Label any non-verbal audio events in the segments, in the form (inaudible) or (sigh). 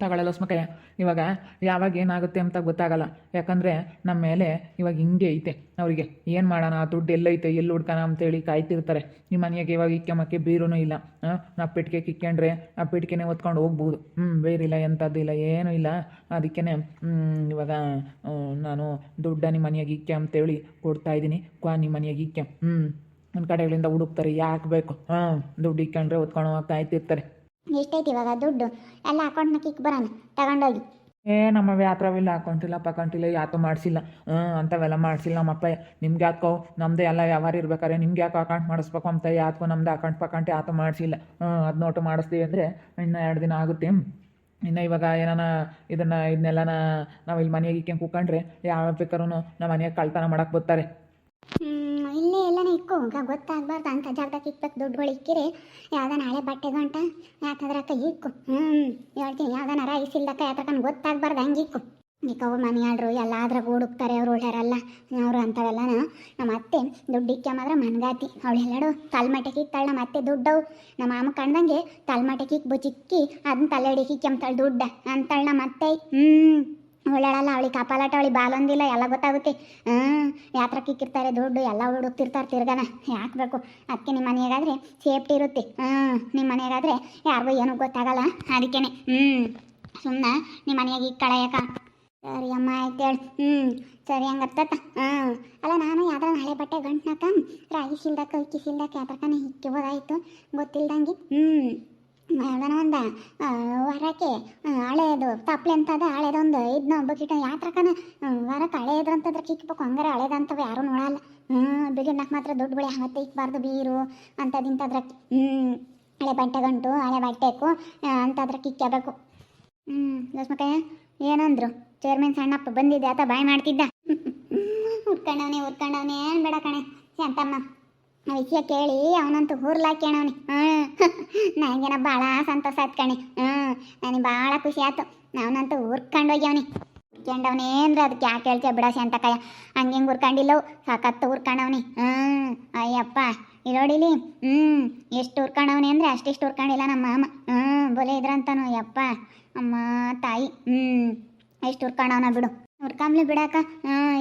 ತಗೊಳ್ಳಲ್ಲ ಸ್ಮಕಯ್ಯ ಇವಾಗ ಯಾವಾಗ ಏನಾಗುತ್ತೆ ಅಂತ ಗೊತ್ತಾಗಲ್ಲ. ಯಾಕಂದರೆ ನಮ್ಮ ಮೇಲೆ ಇವಾಗ ಹಿಂಗೆ ಐತೆ ಅವರಿಗೆ. ಏನು ಮಾಡೋಣ? ದುಡ್ಡು ಎಲ್ಲೈತೆ, ಎಲ್ಲಿ ಹುಡ್ಕೋಣ ಅಂತೇಳಿ ಕಾಯ್ತಿರ್ತಾರೆ. ನಿಮ್ಮ ಮನೆಗೆ ಇವಾಗ ಇಕ್ಕಮಕ್ಕೆ ಬೀರೂ ಇಲ್ಲ. ನಾವು ಪೆಟ್ಟಿಗೆ ಕಿಕ್ಕೊಂಡ್ರೆ ಆ ಪೆಟ್ಟಿಗೆನೇ ಹೊತ್ಕೊಂಡು ಹೋಗ್ಬೋದು. ಹ್ಞೂ ಬೇರಿಲ್ಲ ಎಂಥದ್ದಿಲ್ಲ ಏನೂ ಇಲ್ಲ. ಅದಕ್ಕೇ ಇವಾಗ ನಾನು ದುಡ್ಡ ನಿಮ್ಮ ಮನೆಯಾಗ ಇಕ್ಕೆ ಅಂತೇಳಿ ಕೊಡ್ತಾ ಇದ್ದೀನಿ. ಕ್ವಾ, ನಿಮ್ಮ ಮನೆಯಾಗೆ ಇಕ್ಕೆ ಹ್ಞೂ ಒಂದು ಕಡೆಗಳಿಂದ ಹುಡುಕ್ತಾರೆ, ಯಾಕೆ ಬೇಕು? ಹಾಂ, ದುಡ್ಡು ಇಕ್ಕೊಂಡ್ರೆ ಹೊತ್ಕೊಂಡು ಹೋಗಿ ಇರ್ತಾರೆ ಎಷ್ಟೈತಿ ಇವಾಗ ದುಡ್ಡು? ಎಲ್ಲ ಅಕೌಂಟ್ನ ಕಿಕ್ ಬರೋಣ ತಗೊಂಡೋಗಿ. ಏ ನಮ್ಮ ಯಾತ್ರವಿಲ್ಲ ಅಕೌಂಟಿಲ್ಲ ಪಕೌಂಟಿಲ್ಲ ಯಾತೋ ಮಾಡಿಸಿಲ್ಲ. ಹ್ಞೂ ಅಂಥವೆಲ್ಲ ಮಾಡಿಸಿಲ್ಲ ನಮ್ಮಪ್ಪ ನಿಮ್ಗೆ ಯಾಕೋ ನಮ್ಮದೇ ಎಲ್ಲ ವ್ಯವಹಾರ ಇರ್ಬೇಕಾದ್ರೆ ನಿಮ್ಗೆ ಯಾಕೋ ಅಕೌಂಟ್ ಮಾಡಿಸ್ಬೇಕು ಅಂತ ಯಾಕೋ ನಮ್ದು ಅಕೌಂಟ್ ಪಕೌಂಟ್ ಯಾತು ಮಾಡಿಸಿಲ್ಲ. ಹ್ಞೂ ಅದು ನೋಟು ಮಾಡಿಸ್ತೀವಿ ಅಂದರೆ ಇನ್ನು ಎರಡು ದಿನ ಆಗುತ್ತೆ. ಇನ್ನು ಇವಾಗ ಏನಾನ ಇದನ್ನು ಇದನ್ನೆಲ್ಲ ನಾವು ಇಲ್ಲಿ ಮನೆಗೆ ಇಕ್ಕೊಂಡು ಕೂಕೊಂಡ್ರೆ ಯಾವ ಬೇಕಾದ್ರೂ ನಮ್ಮ ಮನೆಯಾಗ ಕಳ್ತನ ಮಾಡಕ್ಕೆ ಬರ್ತಾರೆ ಹ್ಮ್, ಇಲ್ಲೇ ಎಲ್ಲನೇ ಇಕ್ಕು. ಗ- ಗೊತ್ತಾಗ್ಬಾರ್ದು ಅಂತ ಜಾಗದಾಗ ಇಕ್ಬೇಕು ದುಡ್ಡುಗಳು ಇಕ್ಕಿರಿ. ಯಾವ್ದಾನ ನಾಳೆ ಬಟ್ಟೆ ಗಂಟ? ಯಾಕಂದ್ರಕ್ಕ ಇಕ್ಕು. ಹ್ಞೂ ಹೇಳ್ತೀನಿ. ಯಾವ್ದಾನ ರೈಸ್ ಇಲ್ದಕ್ಕ ಯಾತಕ್ಕಂತ ಗೊತ್ತಾಗ್ಬಾರ್ದು ಹಂಗೆ ಇಕ್ಕು. ಇಕ್ಕವು ಮನೆಯಾಡ್ರು ಎಲ್ಲ ಅದ್ರಾಗ ಹುಡುಕ್ತಾರೆ ಅವ್ರು ಒಳ್ಳೆಯರಲ್ಲ ಅವರು ಅಂಥವೆಲ್ಲ ನಮ್ಮ ಅತ್ತೆ ದುಡ್ಡು ಮಾತ್ರ ಮನ್ಗಾತಿ. ಅವಳು ಎಲ್ಲಾಡು ತಲ್ಮಟೆಗೆ ಇಕ್ತಾಳೆ ನಮ್ಮ ಅತ್ತೆ ದುಡ್ಡವು. ನಮ್ಮ ಮಾಮ ಕಂಡಂಗೆ ತಲ್ಮಟೆಗೆ ಇಕ್ ಬುಚ್ಚಿಕ್ಕಿ ಅದನ್ನ ತಲೆ ಇಕ್ಕೊಂತಾಳೆ ದುಡ್ಡ. ಅಂತಾಳೆ ನಮ್ಮ ಅತ್ತೆ. ಹ್ಞೂ ಒಳ್ಳೆಳಲ್ಲ ಅವಳಿಗೆ ಕಪಾಲಾಟ, ಅವಳಿಗೆ ಬಾಲೊಂದಿಲ್ಲ ಎಲ್ಲ ಗೊತ್ತಾಗುತ್ತೆ. ಹ್ಞೂ ಯಾತ್ರಕ್ಕೆ ಕಿಕ್ಕಿರ್ತಾರೆ ದುಡ್ಡು, ಎಲ್ಲ ಹುಡುಕ್ತಿರ್ತಾರೆ ತಿರ್ಗಾನ. ಹಾಕಬೇಕು ಬೇಕು? ಅದಕ್ಕೆ ನಿಮ್ಮ ಮನೆಯಾಗಾದ್ರೆ ಸೇಫ್ಟಿ ಇರುತ್ತೆ. ಹ್ಞೂ ನಿಮ್ಮ ಮನೆಯಾಗಾದ್ರೆ ಯಾರಿಗೂ ಏನೂ ಗೊತ್ತಾಗಲ್ಲ. ಅದಕ್ಕೇ ಹ್ಞೂ ಸುಮ್ಮನೆ ನಿಮ್ಮ ಮನೆಯಾಗ ಈಗ ಕಳೆಯಕ. ಸರಿ ಅಮ್ಮ, ಆಯ್ತು ಹೇಳಿ. ಹ್ಞೂ ಸರಿ ಹಂಗರ್ತತ ಹ್ಞೂ ಅಲ್ಲ ನಾನು ಯಾವ್ದಾರ ಹಳೆ ಬಟ್ಟೆ ಗಂಟ್ನಾಕ, ರಾಗಿ ಸಿಲ್ದಕ್ಕ ಇಕ್ಕಿ ಸಿಲ್ದಕ್ಕ ಯಾತ್ರಕನ ಇಕ್ಕಿಬೋದಾಯ್ತು ಗೊತ್ತಿಲ್ದಂಗೆ ಹ್ಞೂ ಒಂದು ವಾರಕ್ಕೆ ಹಳೇದು, ತಪ್ಲೆ ಅಂತದ, ಹಳೇದೊಂದು. ಇದನ್ನ ಬಕೆಟ್ ಯಾತ್ರಕನ ವಾರಕ್ಕೆ ಹಳೇದು ಅಂತಂದ್ರೆ ಕಿಕ್ಬೇಕು ಹಂಗಾರೆ ಹಳೇದಂತವ ಯಾರೂ ನೋಡಲ್ಲ. ಹ್ಞೂ ಬಿಗಿನಾಗ ಮಾತ್ರ ದುಡ್ಡು ಬೆಳೆ ಹಂಗತ್ತೆ, ಇಕ್ಬಾರ್ದು ಬೀರು ಅಂಥದ್ದು ಇಂಥದ್ರ ಹ್ಞೂ ಹಳೆ ಬಟ್ಟೆ ಗಂಟು, ಹಳೆ ಬಟ್ಟೆಕು ಅಂಥದ್ರ ಕಿಕ್ಕಬೇಕು ಹ್ಞೂ ಲಕ್ಷ್ಮಕ್ಕಯ್ಯ ಏನಂದ್ರು? ಚೇರ್ಮನ್ ಸಣ್ಣಪ್ಪ ಬಂದಿದ್ದೆ, ಆತ ಬಾಯ್ ಮಾಡ್ತಿದ್ದ. (laughs) ಉರ್ಕೊಂಡವನೆ ಉರ್ಕೊಂಡವನೆ ಏನು ಬೇಡ ಕಣೆ. ಶಾಂತಮ್ಮ ಆ ವಿಷಯ ಕೇಳಿ ಅವನಂತೂ ಹುರ್ಲಾಕ್ಯಾಣವನಿ ಹ್ಞೂ ನನಗೇನ ಭಾಳ ಸಂತೋಷ ಆಯ್ತು ಕಣೆ. ಹ್ಞೂ ನನಗೆ ಭಾಳ ಖುಷಿ ಆಯ್ತು ಅವನಂತೂ ಹುರ್ಕೊಂಡು ಹೋಗ್ಯವನಿ. ಹುರ್ಕೊಂಡವನೇ ಅಂದ್ರೆ ಅದಕ್ಕೆ ಯಾಕೆ ಹೇಳ್ತೀಯ ಬಿಡ ಶಾಂತಕಯ್ಯ ಹಂಗೆ ಹಿಂಗೆ ಹುರ್ಕೊಂಡಿಲ್ಲವು ಸಾಕತ್ತು ಹುರ್ಕೊಂಡವನಿ. ಹ್ಞೂ ಅಯ್ಯಪ್ಪ ಇರೋಡಿಲಿ ಹ್ಞೂ ಎಷ್ಟು ಹುರ್ಕೊಂಡವನಿ ಅಂದರೆ ಅಷ್ಟಿಷ್ಟು ಹುರ್ಕೊಂಡಿಲ್ಲ ನಮ್ಮ ಮಾಮ. ಹ್ಞೂ ಬೋಲೆ ಇದ್ರಂತಾನು ಯಪ್ಪ ಅಮ್ಮ, ತಾಯಿ. ಹ್ಞೂ ಎಷ್ಟು ಹುರ್ಕೊಂಡವನ ಬಿಡು. ಹುರ್ಕಂಬ್ಲಿ ಬಿಡಾಕ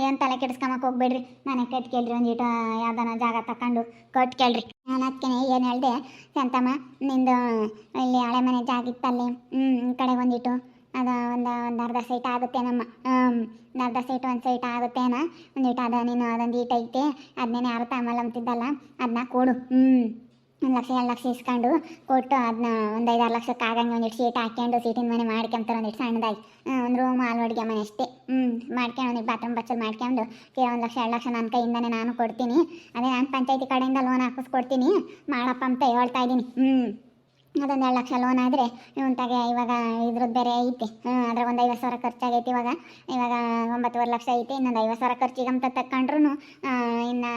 ಏನು ತಲೆ ಕೆಡಿಸ್ಕೊಂಬಕ್ ಹೋಗ್ಬೇಡ್ರಿ. ಮನೆ ಕಟ್ಕೇಳ್ರಿ ಒಂದಿಟ್ಟು ಯಾವ್ದಾನ ಜಾಗ ತಕೊಂಡು ಕಟ್ಕೇಳ್ರಿ ನಾನು ಅದಕ್ಕೆ ಏನು ಹೇಳ್ದೆ, ಶಾಂತಮ್ಮ, ನಿಂದು ಇಲ್ಲಿ ಹಳೆ ಮನೆ ಜಾಗ ಇತ್ತಲ್ಲಿ ಹ್ಞೂ ಈ ಕಡೆ ಒಂದಿಟ್ಟು ಅದು ಒಂದು ಒಂದು ಅರ್ಧ ಸೈಟ್ ಆಗುತ್ತೆ ನಮ್ಮ ಹ್ಞೂ ಒಂದು ಅರ್ಧ ಸೈಟ್, ಒಂದು ಸೈಟ್ ಆಗುತ್ತೇನ? ಒಂದಿಟ್ಟು ಅದ, ನೀನು ಅದೊಂದು ಈಟ್ ಐತೆ ಅದನ್ನೇನೆ ಯಾರು ತಮ್ಮಲ್ಲ ಅಂತಿದ್ದಲ್ಲ ಅದನ್ನ ಕೊಡು. ಹ್ಞೂ ಒಂದು ಲಕ್ಷ, ಎರಡು ಲಕ್ಷ ಇಸ್ಕೊಂಡು ಕೊಟ್ಟು ಅದನ್ನ ಒಂದು ಐದಾರು ಲಕ್ಷಕ್ಕೆ ಆಗಂಗೆ ಒಂದಿಟ್ಟು ಸೀಟ್ ಹಾಕ್ಕೊಂಡು ಸೀಟಿನ ಮನೆ ಮಾಡ್ಕೊಂತಾರೆ ಒಂದಿಟ್ಟು ಸಣ್ಣದಾಗಿ. ಒಂದು ರೂಮ್ ಅಡುಗೆ ಮನೆ ಅಷ್ಟೇ. ಹ್ಞೂ ಮಾಡ್ಕೊಂಡು ಬಾತ್ರೂಮ್ ಬಚ್ಚಲ್ ಮಾಡ್ಕೊಂಡು ಒಂದು ಲಕ್ಷ, ಎರಡು ಲಕ್ಷ ನನ್ನ ಕೈಯಿಂದನೇ ನಾನು ಕೊಡ್ತೀನಿ. ಅದೇ ನಾನು ಪಂಚಾಯತಿ ಕಡೆಯಿಂದ ಲೋನ್ ಹಾಕಿಸ್ಕೊಡ್ತೀನಿ ಮಾಡಪ್ಪ ಅಂತ ಹೇಳ್ತಾ ಇದ್ದೀನಿ ಹ್ಞೂ ಅದೊಂದು ಎರಡು ಲಕ್ಷ ಲೋನ್ ಆದರೆ ಇವಂತಾಗೆ ಇವಾಗ ಇದ್ರದ್ದು ಬೇರೆ ಐತೆ. ಅದ್ರ ಒಂದು ಐವತ್ತು ಸಾವಿರ ಖರ್ಚಾಗೈತಿ ಇವಾಗ. ಇವಾಗ ಒಂಬತ್ತುವರೆ ಲಕ್ಷ ಐತೆ, ಇನ್ನೊಂದು ಐವತ್ತು ಸಾವಿರ ಖರ್ಚಿಗೆ ಅಂತ ತಕೊಂಡ್ರು ಇನ್ನು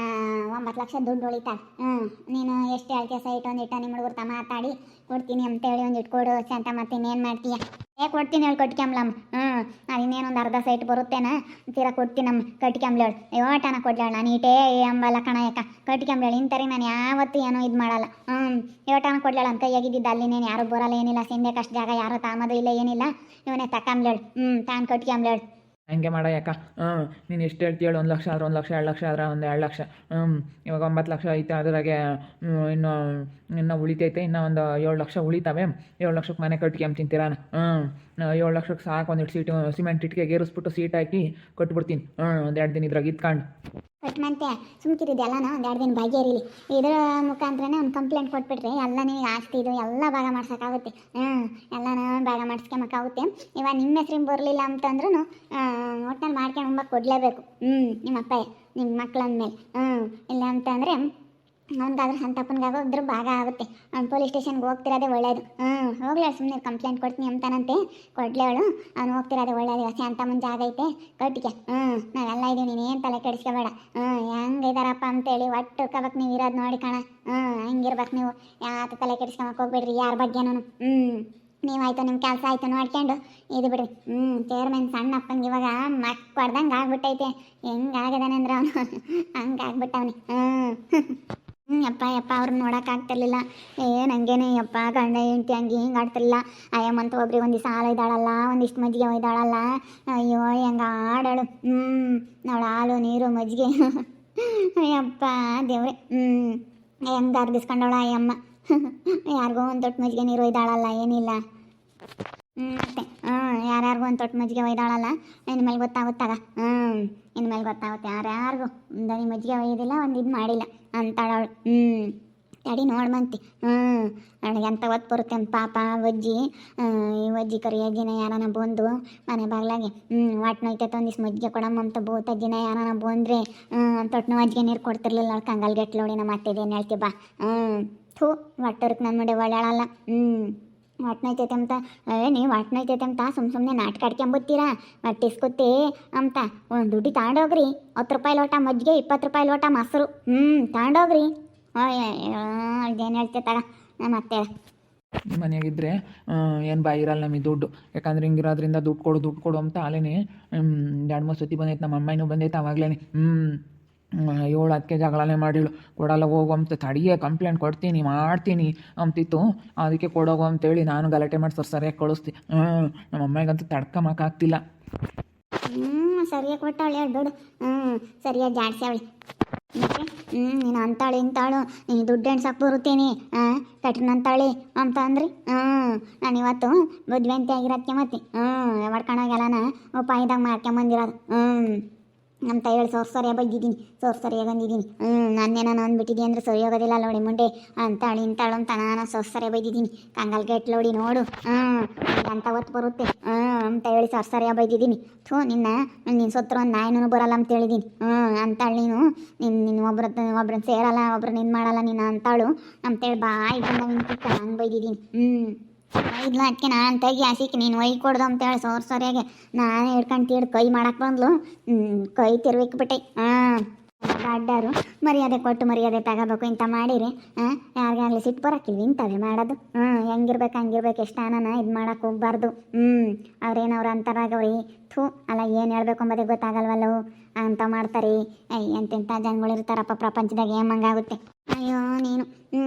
ಒಂಬತ್ತು ಲಕ್ಷ ದುಡ್ಡು ಉಳಿತಾ ಹ್ಞೂ ನೀನು ಎಷ್ಟು ಹೇಳ್ತೀಯ ಸೈಟ್ ಒಂದಿಟ್ಟು ನಿಮ್ಮ ತ ಮಾತಾಡಿ. ಕೊಡ್ತೀನಿ ಅಂತೇಳಿ ಒಂದಿಟ್ಟು ಕೊಡು ಅಂತ ಮತ್ತೆ ಇನ್ನೇನು ಮಾಡ್ತೀಯ? ಏ, ಕೊಡ್ತೀನಿ ಹೇಳಿ ಕಟ್ಕೊಂಬ್ಲಮ್ಮ ಹ್ಞೂ ನಾನು ಇನ್ನೇನೊಂದು ಅರ್ಧ ಸೈಟ್ ಬರುತ್ತೇನ? ತೀರಾ ಕೊಡ್ತೀನಮ್ಮ ಕಟ್ಕೊಂಬ್ಲೇಳು ಯೋಟನ ಕೊಡ್ಲೇಳು ನಾನು ಈಟೇ ಅಂಬಲ್ಲ ಕಣಯಕ್ಕ ಕಟ್ಕೊಂಬ್ಲೇಳು ಇಂಥರಿ ನಾನು ಯಾವತ್ತೂ ಏನೋ ಇದು ಮಾಡಲ್ಲ. ಹ್ಞೂ ಯೋಟನ ಕೊಡ್ಲೇಳು ಅಂತ ಕೈಯಾಗಿದ್ದಿದ್ದು ಅಲ್ಲಿನೇನು ಯಾರು ಬರಲ್ಲ, ಏನಿಲ್ಲ ಸಿಂಧೆಕಷ್ಟು ಜಾಗ, ಯಾರು ತಾಮದು ಇಲ್ಲ, ಏನಿಲ್ಲ. ಇವನೇ ತಕೊಂಬ್ಲೇಳು ಹ್ಞೂ ತಾನು ಕಟ್ಕೊಂಬ್ಲೇಳು ಹಂಗೆ ಮಾಡ ಯಾಕ? ಹ್ಞೂ ನೀನು ಎಷ್ಟು ಹೇಳ್ತೀಯ ಹೇಳು ಒಂದು ಲಕ್ಷ ಆದ್ರೆ ಒಂದು ಲಕ್ಷ, ಎರಡು ಲಕ್ಷ ಆದ್ರೆ ಒಂದು ಎರಡು ಲಕ್ಷ. ಹ್ಞೂ ಇವಾಗ ಒಂಬತ್ತು ಲಕ್ಷ ಐತೆ ಅದರಾಗೆ ಇನ್ನು ಇನ್ನು ಉಳಿತೈತೆ, ಇನ್ನೂ ಒಂದು ಏಳು ಲಕ್ಷ ಉಳಿತಾವೆ. ಏಳು ಲಕ್ಷಕ್ಕೆ ಮನೆ ಕಟ್ಕೊಂತೀನಿ ತಿಂತೀರಾನ? ಹ್ಞೂ ಏಳು ಲಕ್ಷಕ್ಕೆ ಸಾಕು ಒಂದಿಟ್ಟು ಸೀಟ್ ಸಿಮೆಂಟ್ ಇಟ್ಟಿಗೆ ಏರಿಸ್ಬಿಟ್ಟು ಸೀಟ್ ಹಾಕಿ ಕೊಟ್ಬಿಡ್ತೀನಿ. ಹ್ಞೂ ಒಂದೆರಡು ದಿನ ಇದ್ರಾಗ ಇದ್ಕೊಂಡು. ಕಟ್ಮಂತೆ ಸುಮ್ಕಿರಿದ್ದು ಎಲ್ಲನ ನಾನು ಒಂದೆರಡು ದಿನ ಬಗೆಹರಿಲಿ ಇದರ ಮುಖಾಂತರನೇ ಒಂದು ಕಂಪ್ಲೇಂಟ್ ಕೊಟ್ಬಿಟ್ರಿ ಎಲ್ಲ ನಿಮಗೆ ಆಸ್ತಿ ಇದು ಎಲ್ಲ ಭಾಗ ಮಾಡ್ಸೋಕ್ಕಾಗುತ್ತೆ. ಹ್ಞೂ ಎಲ್ಲನ ಭಾಗ ಮಾಡಿಸ್ಕೊಂಬಕ್ಕಾಗುತ್ತೆ ಇವಾಗ ನಿಮ್ಮ ಹೆಸ್ರಿಗೆ ಬರಲಿಲ್ಲ ಅಂತಂದ್ರೂ ಒಟ್ನಲ್ಲಿ ಮಾಡ್ಕೊಂಡು ಉಂಬಕ್ಕೆ ಕೊಡಲೇಬೇಕು. ಹ್ಞೂ ನಿಮ್ಮ ಅಪ್ಪ ನಿಮ್ಮ ಮಕ್ಳು ಅಂದಮೇಲೆ ಹ್ಞೂ ಇಲ್ಲ ಅಂತಂದರೆ ಅವ್ನಿಗಾದ್ರೆ ಸಂತಪ್ಪನಿಗಾಗೋ ಇದ್ರ ಭಾಗ ಆಗುತ್ತೆ. ಅವ್ನು ಪೊಲೀಸ್ ಸ್ಟೇಷನ್ಗೆ ಹೋಗ್ತಿರೋದೇ ಒಳ್ಳೇದು. ಹ್ಞೂ ಹೋಗ್ಲಿ ಸುಮ್ಮನೆ ಕಂಪ್ಲೇಂಟ್ ಕೊಡ್ತೀನಿ ಅಂತಾನಂತೆ. ಕೊಡ್ಲೇಳು ಅವ್ನು ಹೋಗ್ತಿರೋದೇ ಒಳ್ಳೇದು. ಹಸಿ ಅಂತ ಜಾಗ ಐತೆ. ಕಟ್ಟಿಗೆ ಹ್ಞೂ ನಾವೆಲ್ಲ ಇದೀವಿ. ನೀನು ಏನು ತಲೆ ಕೆಡಿಸ್ಕೋಬೇಡ. ಹ್ಞೂ ಹೆಂಗಿದಾರಪ್ಪ ಅಂತೇಳಿ ಒಟ್ಟು ಕಬಕ್ ನೀವು ಇರೋದು ನೋಡಿ ಕಣ. ಹ್ಞೂ ಹೆಂಗಿರ್ಬೇಕು ನೀವು. ಯಾತ ತಲೆ ಕೆಡಿಸ್ಕೊಳಕ್ಕೆ ಹೋಗ್ಬೇಡ್ರಿ ಯಾರ ಬಗ್ಗೆನೂ. ಹ್ಞೂ ನೀವಾಯ್ತು ನಿಮ್ಮ ಕೆಲಸ ಆಯಿತು ನೋಡ್ಕೊಂಡು ಇದು ಬಿಡ್ರಿ. ಹ್ಞೂ ಚೇರ್ಮನ್ ಸಣ್ಣಪ್ಪಂಗೆ ಇವಾಗ ಮಕ್ ಕೊಡ್ದಂಗೆ ಆಗ್ಬಿಟ್ಟೈತೆ. ಹೆಂಗಾಗದಾನೆ ಅಂದ್ರೆ ಅವನು (laughs) ಹಂಗೆ ಹ್ಞೂ (laughs) ಹ್ಞೂ ಅಪ್ಪ ಯಪ್ಪ, ಅವ್ರನ್ನ ನೋಡೋಕ್ಕಾಗ್ತಿರ್ಲಿಲ್ಲ ಏ ನನಗೇನೆ ಯಪ್ಪ, ಗಂಡ, ಹೆಂಡ್ತಿ, ಹಂಗೆ ಹಿಂಗೆ ಆಡ್ತಿರ್ಲಿಲ್ಲ. ಅಯ್ಯಮ್ಮಂತ ಒಬ್ರಿಗೆ ಒಂದಿಷ್ಟು ಹಾಲು ಒಯ್ದಾಳಲ್ಲ ಒಂದಿಷ್ಟು ಮಜ್ಜಿಗೆ ಒಯ್ದಾಳಲ್ಲ. ಅಯ್ಯೋ, ಹೆಂಗೆ ಆಡಾಳು. ಹ್ಞೂ ನೋಡ ಹಾಲು, ನೀರು, ಮಜ್ಜಿಗೆ. (laughs) ಅಯ್ಯಪ್ಪ ದೇವ್ರೆ. ಹ್ಞೂ ಹೆಂಗೆ ಅರ್ಗಿಸ್ಕೊಂಡವಳ ಅಯ್ಯಮ್ಮ (laughs) ಯಾರಿಗೋ ಒಂದು ತೊಟ್ಟು ಮಜ್ಜಿಗೆ ನೀರು ಒಯ್ದಾಳಲ್ಲ, ಏನಿಲ್ಲ. ಹ್ಞೂ ಮತ್ತೆ ಹ್ಞೂ ಯಾರ್ಯಾರಿಗೂ ಒಂದು ತೊಟ್ಟು ಮಜ್ಜಿಗೆ ಒಯ್ದಾಳಲ್ಲ ಇನ್ಮೇಲೆ ಗೊತ್ತಾಗುತ್ತಾಗ? ಹ್ಞೂ ಇನ್ಮೇಲೆ ಗೊತ್ತಾಗುತ್ತೆ. ಯಾರ್ಯಾರಿಗೂ ದನಿ ಮಜ್ಜಿಗೆ ಒಯ್ಯೋದಿಲ್ಲ ಒಂದು ಇದು ಮಾಡಿಲ್ಲ ಅಂತಾಳವಳು. ಹ್ಞೂ ತಡಿ ನೋಡ್ಮಂತಿ ಹ್ಞೂ ನನಗೆ ಎಂತ ಒತ್ತು ಬರುತ್ತೆ ಅಂತ ಪಾಪ ಬಜ್ಜಿ ಈ ಅಜ್ಜಿ ಕರಿ ಅಜ್ಜಿನ ಯಾರನ ಬಂದು ಮನೆ ಬಾಗ್ಲಾಗೆ ಹ್ಞೂ ವಾಟ್ ನೋಯ್ತೈತೆ ಒಂದಿಷ್ಟು ಮಜ್ಜಿಗೆ ಕೊಡಮ್ಮ ಅಂತ ಭೂತ ಅಜ್ಜಿನ ಯಾರನ ಬಂದ್ರೆ ಹ್ಞೂ ತೊಟ್ಟು ಮಜ್ಜಿಗೆ ನೀರು ಕೊಡ್ತಿರ್ಲಿಲ್ಲ ಅವಳು ಕಂಗಲ್ ಮತ್ತೆ ನಮ್ಮ ಅತ್ತೆದೇನು ಹೇಳ್ತಿ ಬಾ. ಹ್ಞೂ ಥೂ ಒಟ್ಟೋರ್ಗೆ ನನ್ನ ಮುಂದೆ ಒಳ್ಳೆಳಲ್ಲ ಹ್ಞೂ ಹೊಟ್ಟೆನೈತೈತೆ ಅಂತ. ಏ, ನೀವು ಹೊಟ್ಟೆನೈತೈತೆ ಅಂತ ಸುಮ್ ಸುಮ್ಮನೆ ನಾಟಕ ಆಡ್ಕೊಂಬತ್ತೀರಾ? ಹೊಟ್ಟಿಸ್ಕೊತಿ ಅಂತ. ಒಂದು ದುಡ್ಡು ತಗೊಂಡೋಗ್ರಿ ಹತ್ತು ರೂಪಾಯಿ ಲೋಟ ಮಜ್ಜಿಗೆ, ಇಪ್ಪತ್ತು ರೂಪಾಯಿ ಲೋಟ ಮೊಸರು. ಹ್ಞೂ ತಗೊಂಡೋಗ್ರಿ ಏನು ನಾನು ಮತ್ತೆ ಮನೆಯಾಗಿದ್ದರೆ ಏನು ಬಾಯಿ ಇರಲ್ಲ ನಮಗೆ ದುಡ್ಡು. ಯಾಕಂದ್ರೆ ಹಿಂಗಿರೋದ್ರಿಂದ ದುಡ್ಡು ಕೊಡು ದುಡ್ಡು ಕೊಡು ಅಂತ ಆಲೇನೆ ಎರಡು ಮೂರು ಸತಿ ಬಂದೈತೆ ನಮ್ಮ ಅಮ್ಮನೂ ಬಂದೈತೆ ಅವಾಗಲೇ ಹ್ಞೂ ಏಳು ಅದಕ್ಕೆ ಜಗಳನೇ ಮಾಡಿಳು. ಕೊಡಲ್ಲ, ಹೋಗು ಅಂತ ತಡಿಯೇ ಕಂಪ್ಲೇಂಟ್ ಕೊಡ್ತೀನಿ, ಮಾಡ್ತೀನಿ ಅಂತಿತ್ತು. ಅದಕ್ಕೆ ಕೊಡೋಗು ಅಂತೇಳಿ ನಾನು ಗಲಾಟೆ ಮಾಡಿ ಸರ್, ಸರಿಯಾಗಿ ಕಳಿಸ್ತಿ. ಹ್ಞೂ ನಮ್ಮ ಅಮ್ಮಗಂತೂ ತಡ್ಕೊಂಬಕ್ಕಾಗ್ತಿಲ್ಲ ಹ್ಞೂ ಸರಿಯಾಗಿ ಕೊಟ್ಟಾಳೆ ಹೇಳ್ಬೇಡು ಹ್ಞೂ ಸರಿಯಾಗಿ ಜಾಡ್ಸ್ಯಾವಳಿ ಮತ್ತೆ? ಹ್ಞೂ ನೀನು ಅಂತಾಳೆ, ಇಂತಾಳು. ನೀನು ದುಡ್ಡು ಎಣ್ಸಕ್ಕೆ ಬರುತ್ತೀನಿ. ಹಾಂ ಅಂತಾಳೆ ಅಂತ ಅಂದ್ರಿ? ಹ್ಞೂ ನಾನು ಇವತ್ತು ಬುದ್ಧಿವಂತಿ ಆಗಿರೋದಕ್ಕೆ ಮತ್ತೆ. ಹ್ಞೂ ಮಾಡ್ಕೊಂಡೋಗೆಲ್ಲನ ಉಪಾಯದಾಗ ಮಾಡ್ಕೊಂಬಂದಿರೋದು. ಹ್ಞೂ ಅಂತ ಹೇಳಿ ಸೋರ್ ಸರಿಯಾಗಿ ಬೈದಿದ್ದೀನಿ? ಸೋರ್ ಸರಿಯಾಗಿ ಬಂದಿದ್ದೀನಿ? ಹ್ಞೂ ನಾನೇನೋ ಅಂದ್ಬಿಟ್ಟಿದ್ದೀನಿ ಅಂದ್ರೆ ಸರಿ ಹೋಗೋದಿಲ್ಲ ನೋಡಿ ಮುಂಡೆ ಅಂತಾಳು ಇಂತಾಳು ಅಂತ ನಾನು ಸೋರ್ ಸರಿಯಾಗಿ ಬೈದಿದ್ದೀನಿ? ಕಂಗಲ್ ಗೇಟ್ ಲೋಡಿ ನೋಡು. ಹ್ಞೂ ಅಂತ ಒತ್ತು ಬರುತ್ತೆ. ಹ್ಞೂ ಅಂತ ಹೇಳಿ ಸರ್ ಸರಿಯಾಗಿ ಬೈದಿದ್ದೀನಿ? ಥೂ, ನಿನ್ನ ನಿನ್ನ ಸೊತ್ರ ಒಂದು ನಾಯಿನೂ ಬರಲ್ಲ ಅಂತ ಹೇಳಿದ್ದೀನಿ ಹ್ಞೂ ಅಂತಾಳು ನೀನು ನಿನ್ನ ನಿನ್ನ ಒಬ್ರ ಒಬ್ರನ್ನ ಸೇರಲ್ಲ ಒಬ್ರನ್ನ ಇದು ಮಾಡಲ್ಲ ನೀನು ಅಂತಾಳು ಅಂತೇಳಿ ಬಾಯಿ ಬಂದ ನಿಂತು ಹಂಗೆ ಬೈದಿದ್ದೀನಿ. ಹ್ಞೂ ಇಲ್ಲ ಅದಕ್ಕೆ ನಾನು ತೆಗಿ ಹಸಿಕ್ಕೆ, ನೀನು ಒಯ್ ಕೊಡ್ದು ಅಂತೇಳಿ ಸೋರ್ ಸೋರಿಯಾಗೆ ನಾನೇ ಹಿಡ್ಕೊಂಡು ತೀಡ್ ಕೈ ಮಾಡಕ್ಕೆ ಬಂದ್ಲು. ಕೈ ಕೈ ತಿರ್ವಿಕ್ಬಿಟ್ಟೆ ಹಾಂ, ಅಡ್ಡಾರು. ಮರ್ಯಾದೆ ಕೊಟ್ಟು ಮರ್ಯಾದೆ ತಗೋಬೇಕು ಇಂಥ ಮಾಡಿರಿ. ಹಾಂ, ಯಾರಿಗಾಗಲಿ ಸಿಟ್ಟು ಬರೋಕ್ಕಿಲ್ವಿ ಇಂಥವೇ ಮಾಡೋದು. ಹ್ಞೂ ಹೆಂಗಿರ್ಬೇಕು ಹಂಗಿರ್ಬೇಕು ಎಷ್ಟು ಅನನ ಇದು ಮಾಡಕ್ಕೆ ಹೋಗ್ಬಾರ್ದು. ಹ್ಞೂ ಅವ್ರೇನು ಅವ್ರು ಅಂತರಾಗವ್ರಿ. ಥೂ, ಅಲ್ಲ ಏನು ಹೇಳ್ಬೇಕು ಅಂಬೋದೇ ಗೊತ್ತಾಗಲ್ವಲ್ಲವು ಅಂತ ಮಾಡ್ತಾರೆ. ಐ ಎಂತೆಂಥ ಜನಗಳು ಇರ್ತಾರಪ್ಪ ಪ್ರಪಂಚದಾಗ ಏಮಂಗಾಗುತ್ತೆ ಅಯ್ಯೋ, ನೀನು. ಹ್ಞೂ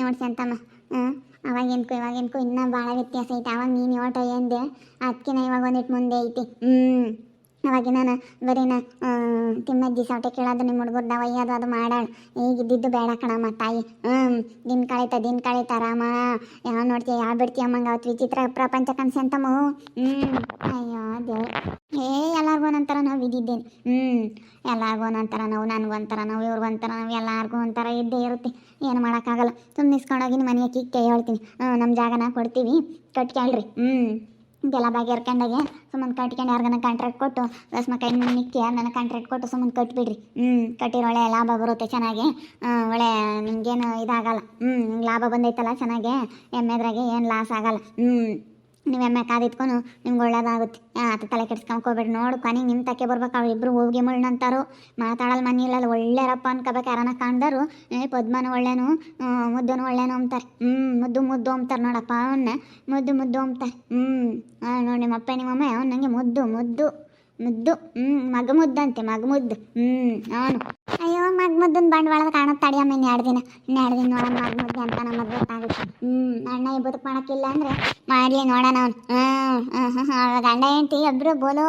ನೋಡ್ಸಿ ಅಂತಮ್ಮ. ಹ್ಞೂ ಅವಾಗೇನ್ಕೋ ಇವಾಗೇನ್ಕೋ ಇನ್ನೂ ಭಾಳ ವ್ಯತ್ಯಾಸ ಐತೆ. ಅವಾಗ ನೀನು ಯೋಟ ಎಂದೆ ಅದಕ್ಕಿನ ಇವಾಗ ಒಂದಿಟ್ಟು ಮುಂದೆ ಐತಿ. ಹ್ಞೂ ಅವಾಗಿನ ನಾನು ಬರೀ ನಾ ತಿಮ್ಮಜ್ಜಿ ಸೌಟೆ ಕೇಳೋದು ನಿಮ್ಮ ಹುಡುಗರ್ದ ಒಯ್ಯೋದು ಅದು ಮಾಡಾಳ. ಈಗಿದ್ದಿದ್ದು ಬೇಡ ಕಣಮ್ಮ ತಾಯಿ. ಹ್ಞೂ ದಿನ ಕಳೀತ ದಿನ ಕಳೀತ, ರಾಮ. ಯಾವ ನೋಡ್ತೀಯ, ಯಾವ ಬಿಡ್ತೀಯ ಅಮ್ಮಂಗ ಅವತ್ತು ವಿಚಿತ್ರ ಪ್ರಪಂಚ ಕನ್ಸಂತಮ್ಮ ಹ್ಞೂ ಅಯ್ಯೋ. ದೇವ್ ಏ ಎಲ್ಲರಿಗೂ ಒಂಥರ ನಾವು ಇದ್ದಿದ್ದೇನೆ ಹ್ಞೂ ಎಲ್ಲರಿಗೂ ಒಂಥರ ನಾವು ನೋವು ಇವ್ರಿಗೊಂಥರ ನಾವು, ಎಲ್ಲರಿಗೂ ಒಂಥರ ಇದ್ದೇ ಇರುತ್ತೆ. ಏನು ಮಾಡೋಕ್ಕಾಗಲ್ಲ. ಸುಮ್ಮನೆ ಇಸ್ಕೊಂಡೋಗಿ ನಿಮ್ಮ ಮನೆಗೆ ಕೈ ಹೇಳ್ತೀನಿ. ಹ್ಞೂ ನಮ್ಮ ಜಾಗನ ಕೊಡ್ತೀವಿ ಕಟ್ಕೊಳ್ರಿ ಹ್ಞೂ ಬೆಲ್ಲ ಬಾಗಿ ಹರ್ಕೊಂಡಾಗೆ ಸುಮ್ಮನೆ ಕಟ್ಕೊಂಡು ಯಾರಿಗಾನ ಕಾಂಟ್ರಾಕ್ಟ್ ಕೊಟ್ಟು ದಸ್ಮ ಕೈ ನಿಕ್ಕಿ ಯಾರನ್ನ ಕಾಂಟ್ರಾಕ್ಟ್ ಕೊಟ್ಟು ಸುಮ್ಮನೆ ಕಟ್ಬಿಡ್ರಿ. ಹ್ಞೂ ಕಟ್ಟಿರೋ ಒಳ್ಳೆ ಲಾಭ ಬರುತ್ತೆ ಚೆನ್ನಾಗಿ. ಒಳ್ಳೆ ನಿಮಗೇನು ಇದಾಗಲ್ಲ. ಹ್ಞೂ ಲಾಭ ಬಂದೈತಲ್ಲ ಚೆನ್ನಾಗೆ. ಎಮ್ಮೆದ್ರಾಗೆ ಏನು ಲಾಸ್ ಆಗಲ್ಲ. ಹ್ಞೂ ನೀವು ಎಮ್ಮೆ ಕಾದಿಟ್ಕೊಂಡು ನಿಮ್ಗೆ ಒಳ್ಳೇದಾಗುತ್ತೆ. ಆತ ತಲೆ ಕೆಡ್ಸ್ಕೊಂಡ್ಕೋಬೇಡಿ ನೋಡು ಕೊನೆಗೆ ನಿಮ್ಮ ತಕ್ಕೆ ಬರ್ಬೇಕು. ಅವ್ರು ಇಬ್ಬರು ಹೋಗಿ ಮುಳ್ಳಂತಾರು ಮಾತಾಡಲ್ಲ ಮನೆಯಲ್ಲ ಒಳ್ಳೆರಪ್ಪ ಅನ್ಕೋಬೇಕು. ಯಾರನ್ನ ಕಾಣ್ದಾರು, ಏ, ಪದ್ಮನು ಒಳ್ಳೇನು ಮುದ್ದನು ಒಳ್ಳೇನು ಅಂತಾರೆ ಹ್ಞೂ ಮುದ್ದು ಮುದ್ದು ಅಂತಾರೆ ನೋಡಪ್ಪ ಅವನ್ನ ಮುದ್ದು ಮುದ್ದು ಅಂತಾರೆ ಹ್ಞೂ ನೋಡಿ ನಿಮ್ಮ ಅಪ್ಪ ನಿಮ್ಮಮ್ಮ, ಅವ್ನು ನನಗೆ ಮುದ್ದು ಮುದ್ದು. ಮುದ್ದು ಹ್ಞೂ ಮಗ ಮುದ್ದಂತೆ ಮಗ ಮುದ್ದು ಹ್ಮ್, ಅವನು. ಅಯ್ಯೋ ಮಗ ಮುದ್ದನ್ ಬಂಡವಾಳದ ಕಾಣುತ್ತೆ ತಡಿಯಮ್ಮ ಇನ್ನು ಎರಡು ದಿನ. ಇನ್ನು ಎರಡು ದಿನ ನೋಡೋಣ ಮಗ ಮುದ್ದೆ ಅಂತ ನಮ್ಮ ಗೊತ್ತಾಗುತ್ತೆ ಹ್ಞೂ ಅಣ್ಣ ಈ ಬದುಕು ಮಾಡೋಕ್ಕಿಲ್ಲ ಅಂದರೆ ಮಾಡಲಿ ನೋಡೋಣ ಅವ್ನು. ಹ್ಞೂ ಹ್ಞೂ ಗಂಡ ಹೆಂಡತಿ ಒಬ್ರು ಬೋಲೋ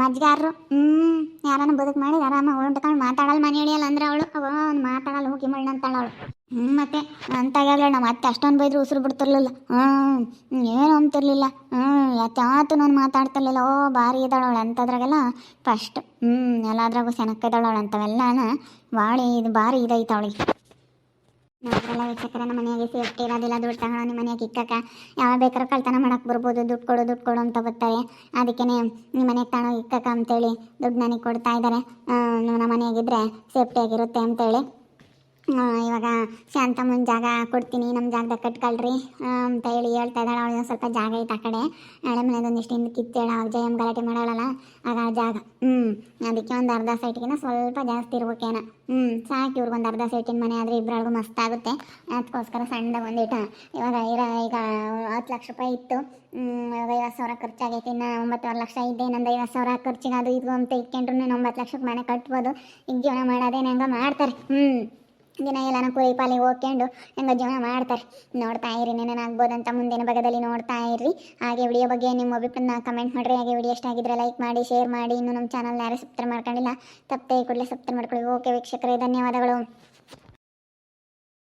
ಮಜ್ಗಾರರು ಹ್ಮ್, ಯಾರನ್ನ ಬದುಕ್ ಮಾಡಿ ಆರಾಮ ಹೊಂಟ್ಕೊಂಡು ಮಾತಾಡಲ್ಲ ಮನೆ ಹಿಡಿಯಲ್ಲ ಅಂದ್ರೆ ಅವಳು. ಅವ್ನು ಮಾತಾಡಲ್ಲ, ಹೋಗಿ ಮಣ್ಣ ಅಂತಾಳ ಅವಳು. ಹ್ಞೂ ಮತ್ತೆ ಅಂತ ಹೇಳೋಣ ಮತ್ತೆ ಅಷ್ಟೊಂದು ಬೈದ್ರು ಉಸಿರು ಬಿಡ್ತಿರ್ಲಿಲ್ಲ. ಹ್ಮ್ ಏನು ಅಂತಿರ್ಲಿಲ್ಲ. ಹ್ಮ್ ಯಾತಾತು ನಾನು ಮಾತಾಡ್ತಿರ್ಲಿಲ್ಲ. ಓ, ಭಾರಿ ಇದ್ದಾಳೆ ಅವಳು ಅಂಥದ್ರಾಗೆಲ್ಲ ಫಸ್ಟ್ ಹ್ಞೂ ಎಲ್ಲಾದ್ರಾಗೂ ಸೆನಕ್ಕ ಇದ್ದಾಳೆ ಬಾಳಿ ಅಂಥವೆಲ್ಲನ ಭಾಳ ಇದು ಭಾರಿ ಇದೈತೆ ಅವಳಿಗೆ. ನಾವೆಲ್ಲ ವೀಕ್ಷಕರ ನಮ್ಮ ಮನೆಯಾಗೆ ಸೇಫ್ಟಿ ಇರೋದಿಲ್ಲ, ದುಡ್ಡು ತಗೊಳ್ಳೋ ನಿಮ್ಮ ಮನೆಯಾಗೆ ಇಕ್ಕಕ್ಕ ಯಾವ ಬೇಕಾದ್ರೂ ಕಳ್ತನ ಮಾಡಕ್ಕೆ ಬರ್ಬೋದು, ದುಡ್ಡು ಕೊಡು ದುಡ್ಡು ಕೊಡು ಅಂತ ಬರ್ತಾರೆ ಅದಕ್ಕೆ ನಿಮ್ಮ ಮನೆಗೆ ತಗೊಂಡು ಇಕ್ಕಕ್ಕ ಅಂತೇಳಿ ದುಡ್ಡು ನನಗೆ ಕೊಡ್ತಾ ಇದ್ದಾರೆ ನಮ್ಮ ಮನೆಯಾಗಿದ್ದರೆ ಸೇಫ್ಟಿಯಾಗಿರುತ್ತೆ ಅಂತೇಳಿ. ಇವಾಗ ಶಾಂತಮ್ಮನ ಜಾಗ ಕೊಡ್ತೀನಿ ನಮ್ಮ ಜಾಗದಾಗ ಕಟ್ಕೊಳ್ರಿ ಅಂತ ಹೇಳಿ ಹೇಳ್ತಾ ಇದ್ದಾಳೆ. ಅವಳು ಸ್ವಲ್ಪ ಜಾಗ ಐತೆ ಆ ಕಡೆ. ನಾಳೆ ಮನೆದು ಒಂದಿಷ್ಟು ಹಿಂದೆ ಕಿತ್ತೇಳ ಅವ್ಳು ಜಯಂ ಗಲಾಟೆ ಮಾಡೋಳಲ್ಲ, ಆಗ ಆ ಜಾಗ. ಹ್ಞೂ ಅದಕ್ಕೆ ಒಂದು ಅರ್ಧ ಸೈಟ್ಗಿನ ಸ್ವಲ್ಪ ಜಾಸ್ತಿ ಇರ್ಬೇಕೇನ. ಹ್ಞೂ ಸಾಕು ಇವ್ರಿಗೊಂದು ಅರ್ಧ ಸೈಟಿನ ಮನೆ ಆದರೆ ಇಬ್ಬರೊಳಗೂ ಮಸ್ತ್ ಆಗುತ್ತೆ. ಅದಕ್ಕೋಸ್ಕರ ಸಣ್ಣದಾಗ ಒಂದಿಟ್ಟು ಇವಾಗ ಇರ, ಈಗ ಹತ್ತು ಲಕ್ಷ ರೂಪಾಯಿ ಇತ್ತು. ಇವಾಗ ಐವತ್ತು ಸಾವಿರ ಖರ್ಚಾಗೈತೆ. ಇನ್ನು ಒಂಬತ್ತುವರೆ ಲಕ್ಷ ಇದೆ. ಇನ್ನೊಂದು ಐವತ್ತು ಸಾವಿರ ಖರ್ಚಿಗೆ ಅದು ಇದು ಅಂತ ಇಟ್ಕೊಂಡ್ರು ಒಂಬತ್ತು ಲಕ್ಷಕ್ಕೆ ಮನೆ ಕಟ್ಬೋದು. ಈಗ ಜೀವನ ಮಾಡೋದೇನು ಹೆಂಗೆ ಮಾಡ್ತಾರೆ. ಹ್ಞೂ ದಿನ ಎಲ್ಲಾನು ಕುರಿ ಪಾಲಿ ಹೋಗ್ಕೊಂಡು ಹೆಂಗ ಜೀವನ ಮಾಡ್ತಾರೆ. ನೋಡ್ತಾ ಇರಿ ನೆನನಾಗ್ಬೋದಂತ ಮುಂದಿನ ಭಾಗದಲ್ಲಿ ನೋಡ್ತಾ ಇರ್ರಿ. ಹಾಗೆ ವಿಡಿಯೋ ಬಗ್ಗೆ ನಿಮ್ಮ ಅಭಿಪ್ರಾಯನ ಕಮೆಂಟ್ ಮಾಡಿರಿ. ಹಾಗೆ ವಿಡಿಯೋ ಆಗಿದ್ರೆ ಲೈಕ್ ಮಾಡಿ ಶೇರ್ ಮಾಡಿ. ಇನ್ನು ನಮ್ಮ ಚಾನಲ್ ಯಾರು ಸಬ್ಸ್ಕ್ರೈಬ್ ಮಾಡ್ಕೊಂಡಿಲ್ಲ, ತಪ್ಪದೆ ಕೂಡಲೇ ಸಬ್ಸ್ಕ್ರೈಬ್ ಮಾಡ್ಕೊಳ್ಳಿ. ಓಕೆ ವೀಕ್ಷಕರೇ, ಧನ್ಯವಾದಗಳು.